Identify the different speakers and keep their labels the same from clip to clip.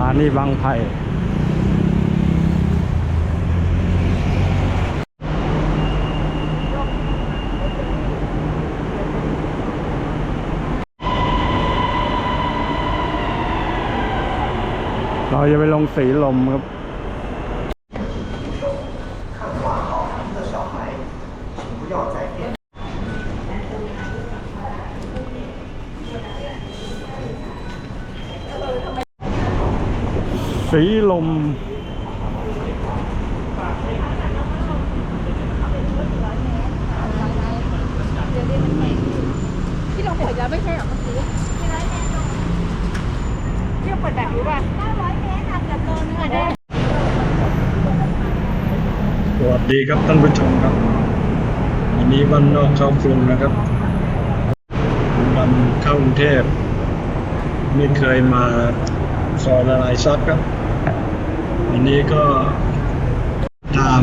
Speaker 1: ถานีบางไผ่เราจะไปลงสีลมครับ สีลม
Speaker 2: ที่เราเปิดแล้วไม่ใช่เหรอเมื่อกี้ที่เราเปิดแบบรู้ป่ะ900เมตรทำกับตัวเนื้อได้
Speaker 1: สวัสดีครับท่านผู้ชมครับวันนี้วันนอกเข้ากรุงนะครับวันเข้ากรุงเทพไม่เคยมาซอยละลายซับครับ วันนี้ก็ตาม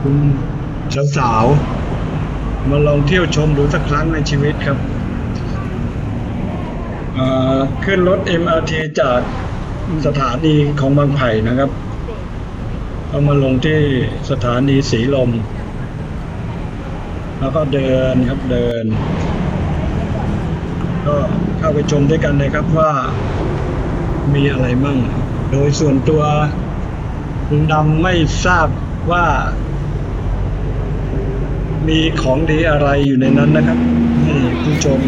Speaker 1: คุณสาวๆมาลองเที่ยวชมดูสักครั้งในชีวิตครับขึ้นรถ MRT จากสถานีของบางไผ่นะครับเอามาลงที่สถานีสีลม แล้วก็เดินครับเดิน ก็เข้าไปชมด้วยกันนะครับว่ามีอะไรมั่ง โดยส่วนตัวลุงดำไม่ทราบว่า มีของดีอะไรอยู่ในนั้นนะครับให้ผู้ชม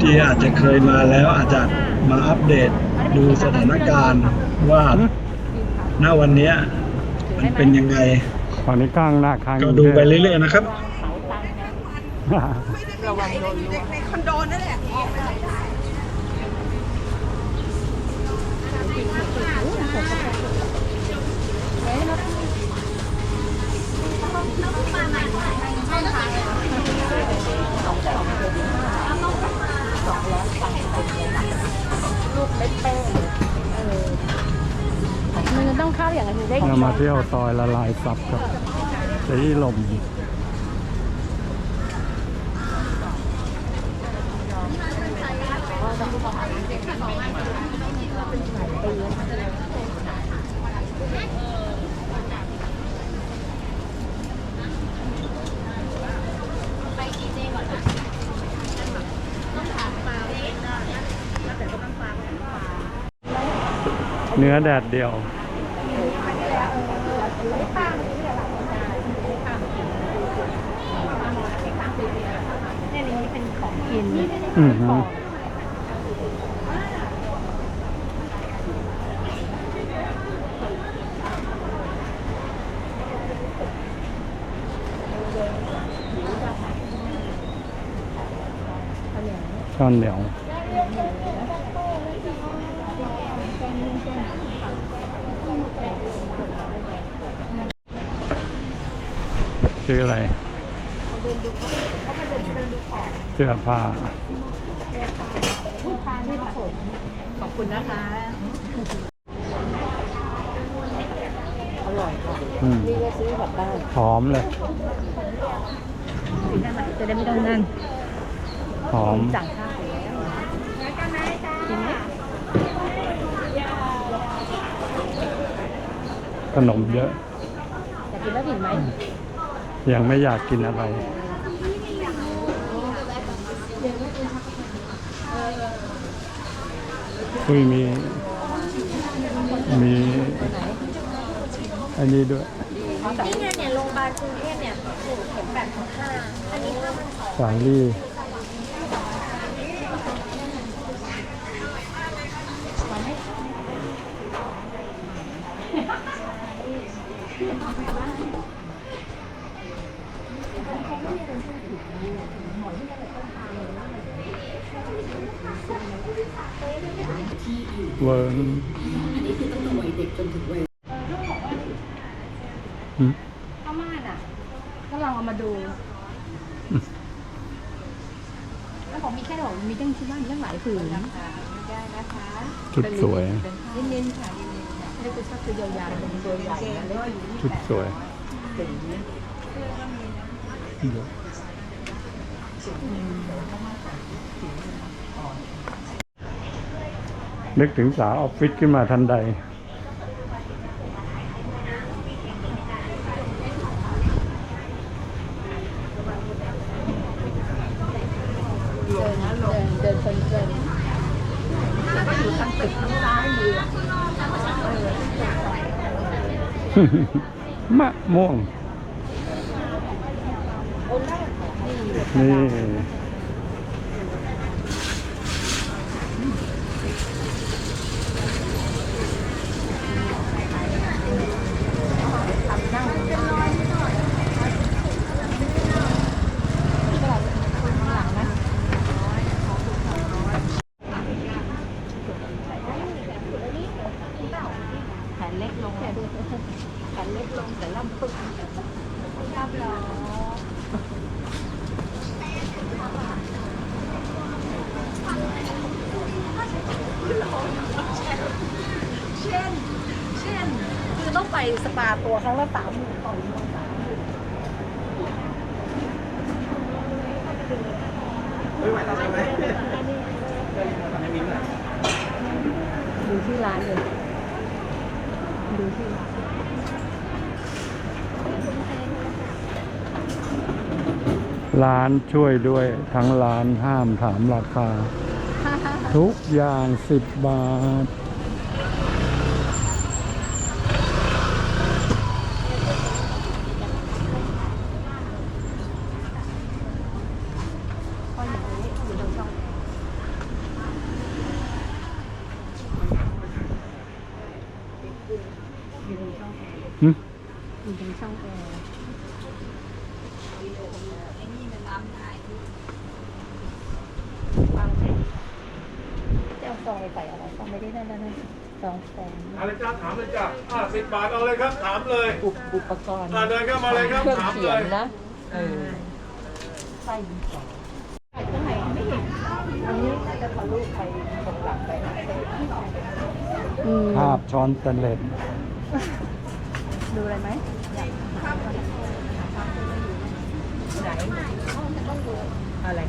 Speaker 1: ที่อาจจะเคยมาแล้วอาจจะมาอัปเดตดูสถานการณ์ว่าณวันเนี้ยมันเป็นยังไง
Speaker 3: ตอนนี้กลางหน้าค้าง
Speaker 1: ก็ดูไปเรื่อยๆนะครับ
Speaker 2: ระวังโดนลวง ในคอนโดนั่นแหละ
Speaker 4: มันจะต้องเข้าอย่างนั้นถึงได้
Speaker 3: เรามาเที่ยวซอยละลายซับครับสีลม เนื้อแดดเดียว
Speaker 4: เนี่ยนี้เป็นของกิน
Speaker 3: อือ ข้าวเหนียวชื่ออะไรเสื้อผ้า
Speaker 4: ขอบคุณนะคะ อร่อยค่ะ
Speaker 3: อืม
Speaker 4: นี่ก็ซื้อกลับบ้าน
Speaker 3: หอมเลย
Speaker 4: จะได้ไม่ต้องนั่น
Speaker 3: หอม
Speaker 4: สั่งข้าวไปแล้วกินไหม
Speaker 3: ขนมเยอะ
Speaker 4: อยากกินแล้วกินไหม
Speaker 3: ยังไม่อยากกินอะไร คุยมี มีอันนี้ด้วย
Speaker 2: นี่ไงเนี่ยโรงพยาบาลกรุงเทพเนี่ยหนึ่งเข็มแบบของห้าอันนี้ห้าพันสอง
Speaker 3: สาลี่ เวิร์นอืม
Speaker 4: ผ้าม่านอะก็ลองเอามาดู แล้วผมมีแค่บอกมีตั้งที่บ้านตั้งหลายผืน
Speaker 3: ชุดสวย
Speaker 4: เน้นๆค่ะเน้นๆค่ะไม่ได้คือชอบซื้อยาวๆเป็นตัวใหญ่นะเล็ก
Speaker 3: ชุดสวย
Speaker 4: ๆ
Speaker 3: นึกถึงสาวออฟฟิศขึ้นมาทันใด
Speaker 2: เดินนเดินแล้วก็อยู่ทางตึกทางซ้ายมือ
Speaker 3: มะม่วงนี่
Speaker 2: ทำนั่งข้างหลังนะแขนเล็กลงแขนเล็กลงแต่ล่ำปึกล่ำล้อ เช่น เช่น คือต้องไปสปาตัว ครั้งละสามหมื่นต่อเดือนสามหมื่นดูที่ร้านเลยดูที่ร้าน
Speaker 3: ร้านช่วยด้วยทั้งร้านห้ามถามราคา ทุกอย่างสิบบาท
Speaker 2: ก็อย่างนี้อยู่ตรงช่องอยู่ตรงช่องแอร์
Speaker 3: หึ
Speaker 2: อยู่ตรงช่องแอร์ฟังไหมจะเอาซองไป ใส่อะไรซองไม่ได้นั่นแล้วนะซองแสน
Speaker 5: เอาเลยจ้าถามเลยจ้าอ่าสิบบาทเอาเลยครับ ถามเลย
Speaker 2: อุปอุปกรณ์
Speaker 5: อ่าเดินเข้ามาเลยครับ
Speaker 2: เครื่อง
Speaker 5: ถาม
Speaker 2: เขี
Speaker 5: เลย
Speaker 2: นนะเออไส้ดินสอข้างในไม่เห็นอันนี้น่าจะทะลุไปตรงหลังไปอืม
Speaker 3: ภาพช้อนสแตนเลส
Speaker 2: ดูอะไรไหมอยากไหนอะไร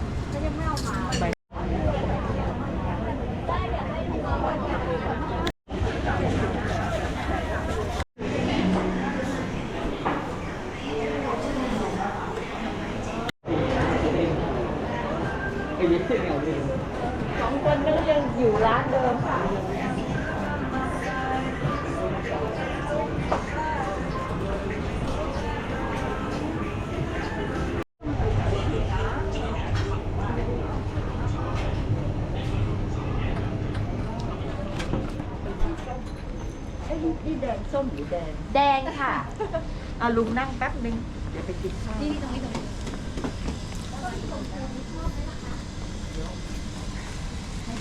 Speaker 4: ตรงนี้ตรงนี้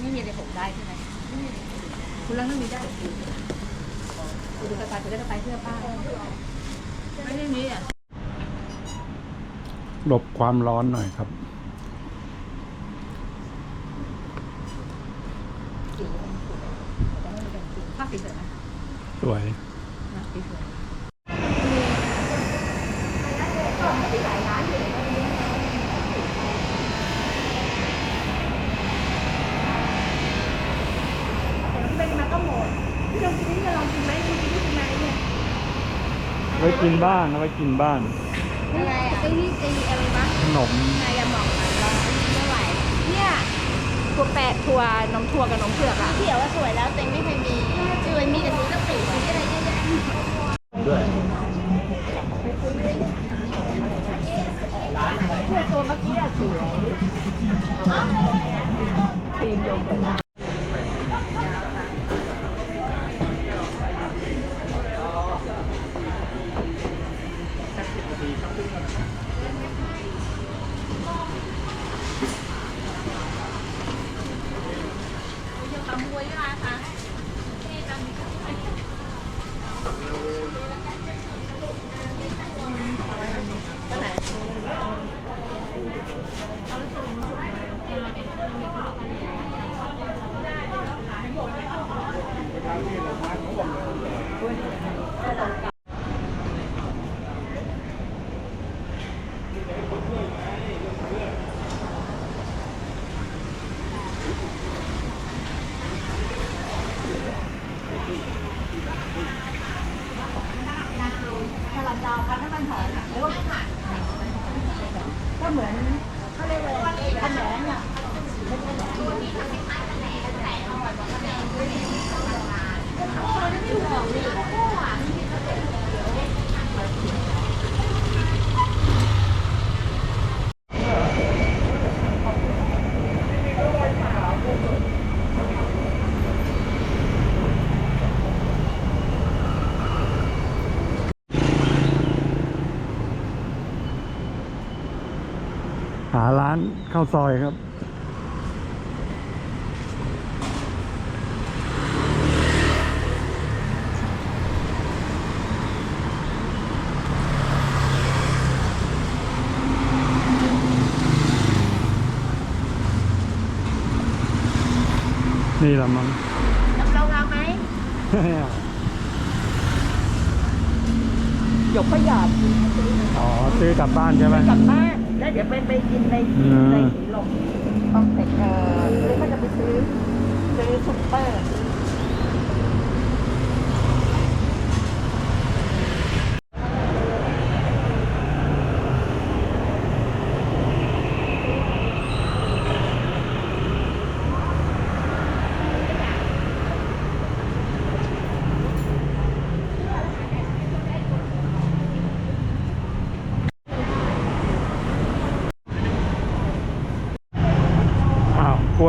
Speaker 2: ไม่มีอะไรผมได้ใช่ไหมคุณลังนั่งมีได้คุณดูสไตล์คุณได้สไตล์เสื้อผ้าไม่ได้มีอะ
Speaker 3: หลบความร้อนหน่อยครับ
Speaker 2: ภาพสีสวยนะ
Speaker 3: สวย
Speaker 2: นะสีสวยเป็นมาก็หมดพี่ลองกินนี่ลองกินไหมคุณกินที่ไหนเนี่ย
Speaker 3: ไว้กินบ้านเอาไว้กินบ้าน
Speaker 4: อะไรอะไอ้นี่ไอ้อะไรวะ
Speaker 3: ขนม
Speaker 4: นายยาหมองอะร้อนไม่ไหวเนี่ยถั่วแปะถั่วนมถั่วกับนมเผือกอะเขียวว่าสวยแล้วแต่ไม่เคยมีคือมันมีแต่ซื้อกะปิมีอะไรเยอะแยะ
Speaker 6: ด้วย
Speaker 2: เสื้อตัวเมื่อกี้อะสวย่าก็
Speaker 4: เหมือน หา
Speaker 3: ร้านข้าวซอยครับ นี่ละมั้ง
Speaker 4: น้ำเราเอาไหมหยกก็หยาด
Speaker 3: อ๋อซื้อกลับบ้านใช่ไหม
Speaker 4: กลับบ้าน แล้วเดี๋ยวไปไปกินใน
Speaker 3: อืม
Speaker 4: ในสีลมต้องเสร็จเออหรือก็จะไปซื้อซื้อซุปเปอร์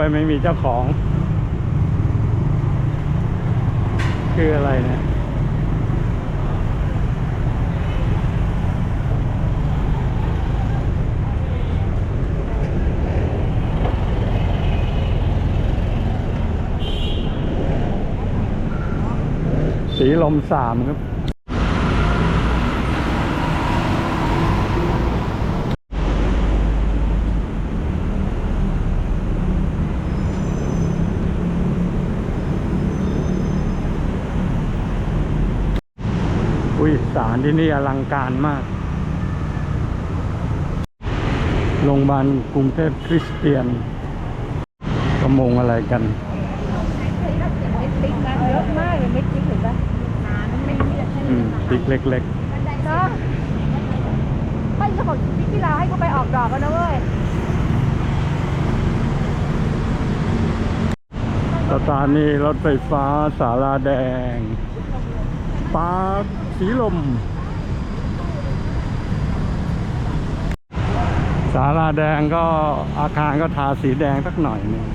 Speaker 3: อ้วยไม่มีเจ้าของ คืออะไรเนี่ยสีลมสามครับ สารที่นี่อลังการมาก โรงพยาบาลกรุงเทพคริสเตียนกระมงอะไรกัน
Speaker 4: ติ๊กนะเยอะมากเลยไม่ติ๊กเห็นปะไม่เรียก
Speaker 3: อืมติ๊กเล็ก
Speaker 4: เนาะไม่จะบอกติ๊กที่เราให้เขาไปออกดอกกันนะเว้ย
Speaker 3: ๆสถานีรถไฟฟ้าสาราแดง ปาร์ค สีลมสาราแดงก็อาคารก็ทาสีแดงสักหน่อยนึง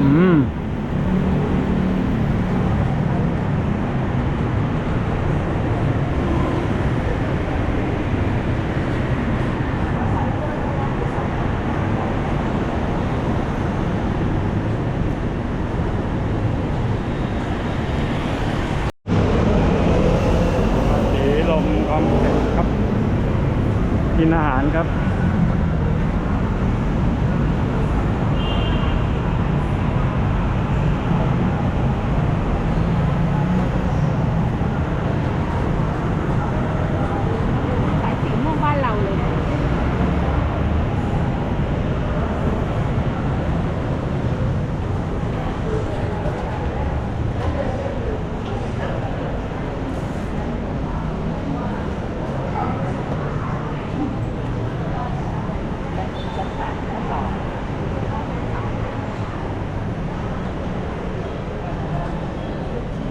Speaker 3: อืม สีลม ครับ กินอาหารครับ
Speaker 2: สายสีม่วงบ้านเราเลย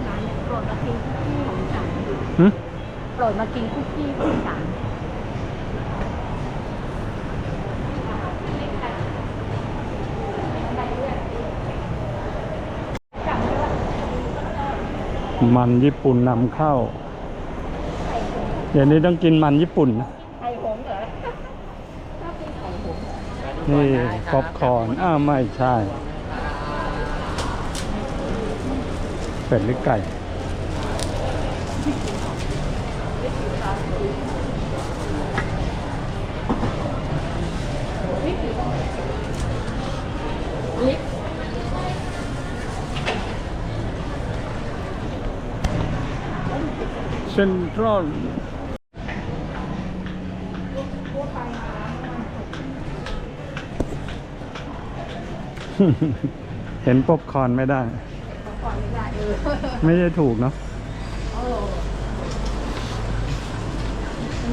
Speaker 2: ร้านโปรดมากินคุกกี้ของฉัน
Speaker 3: หึ
Speaker 2: โปร ดมากินคุกกี้ของฉัน
Speaker 3: มันญี่ปุ่นนำเข้า เดี๋ยวนี้ต้องกินมันญี่ปุ่นนะ
Speaker 4: ไข่หงส์เหรอ
Speaker 3: นี่ป๊อปคอร์นอ้าวไม่ใช่เป็ดหรือไก่
Speaker 4: เซ็
Speaker 3: นทรัลเห็นป๊อปคอนไม่ได้
Speaker 2: ไม่ได้
Speaker 3: ถูกเนาะ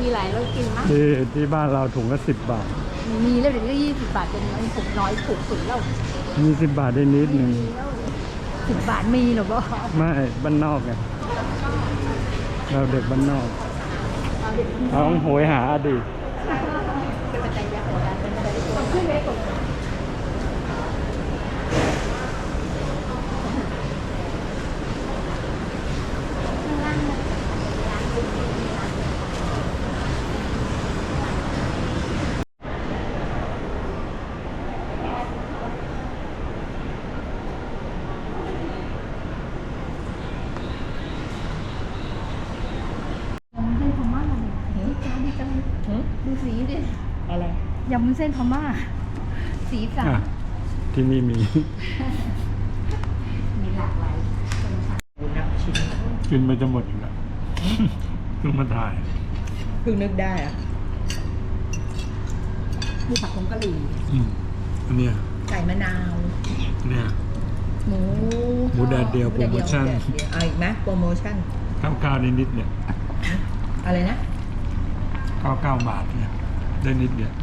Speaker 2: มีหลายรสกินมั้ย
Speaker 3: ที่ที่บ้านเราถุงละสิบบาท
Speaker 2: มีแล้วเดี๋ยวนี้ก็ยี่สิบบาทเป็นน้อยถูกน้อยถูกสุดแล้ว
Speaker 3: มีสิบบาทได้นิดหนึ่ง
Speaker 2: สิบบาทมีเหรอบ่
Speaker 3: ไม่บ้านนอกไงเราเด็กบ้านนอกเราต้องโหยหาอดีต
Speaker 2: เป็นปัจจัยยากของการเป็นปัจจัยขึ้นไปกด ยำเส้นพม่าเลยจ้าดีจังดูสีดิ
Speaker 4: อะไร
Speaker 2: ยำเส้นพม่า สีสัน
Speaker 3: อะที่นี่มี
Speaker 2: มีหลากหลาย
Speaker 4: นับชิ้น
Speaker 3: กินไปจะหมดอยู่แล้วเพิ่งมาถ่าย
Speaker 4: เพิ่งนึกได้อะ
Speaker 2: มีผักผงกะหรี่
Speaker 3: อืมอันเนี้ย
Speaker 4: ไก่มะนาว
Speaker 3: เนี่ย
Speaker 2: หมู
Speaker 3: หมูแดดเดียวโปรโมชั่น
Speaker 4: แดดเดียวเอาอีกไหมโปรโมชั่น
Speaker 3: ข้าวก้าวนิดๆเนี่ย
Speaker 4: อะไรนะ
Speaker 3: ข้าวเก้าบาทเนี่ย ได้นิดเดียว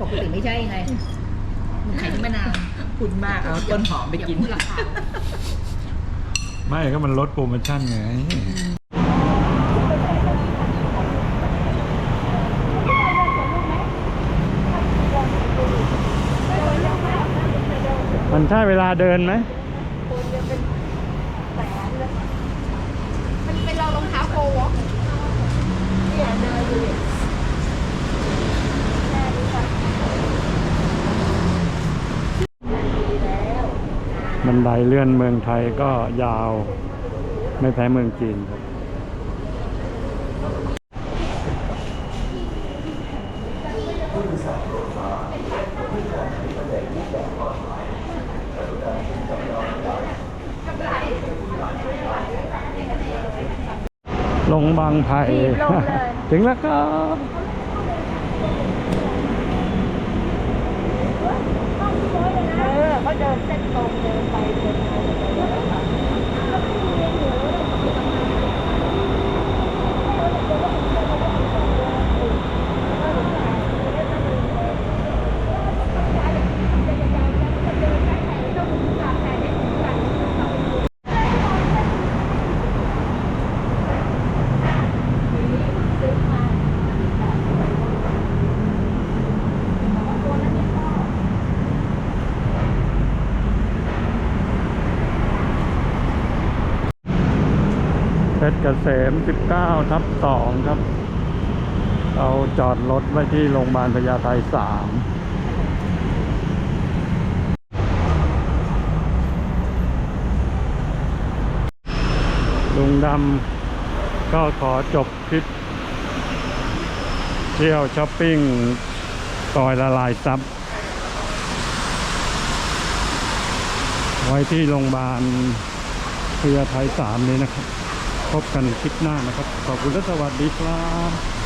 Speaker 2: ปกติไม่ใช่ไงหมูไข่มะนาว
Speaker 4: คุณมากเอาต้นหอมไปกิน
Speaker 2: อย่าพูดราคา
Speaker 3: ไม่ก็มันลดโปรโมชั่นไง มันใช่เวลาเดินไหม
Speaker 2: มันเป็นเรารองเท้าโกวอล์กเนี่ยเดินดูดิ
Speaker 3: บันไดเลื่อนเมืองไทยก็ยาว ไม่แพ้เมืองจีนครับลงบางไผ่ถึงแล้วครับ
Speaker 2: เออ เขาเดินเส้นตรงเดินไป
Speaker 3: กษม 19 ทับ 2 ครับ เราจอดรถไว้ที่โรงพยาบาลพญาไท3ลุงดำก็ขอจบคลิป เที่ยวช้อปปิ้งซอยละลายซับไว้ที่โรงพยาบาลพญาไท3นี้นะครับ พบกันคลิปหน้านะครับ ขอบคุณและสวัสดีครับ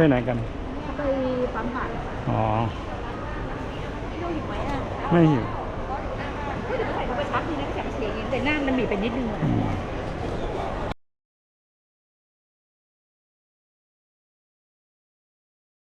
Speaker 3: ไปไหนกัน
Speaker 2: ไปปั๊มผ่าน
Speaker 3: อ๋อ
Speaker 2: พี่ต้องหยิบไหมอะ
Speaker 3: ไม่หิว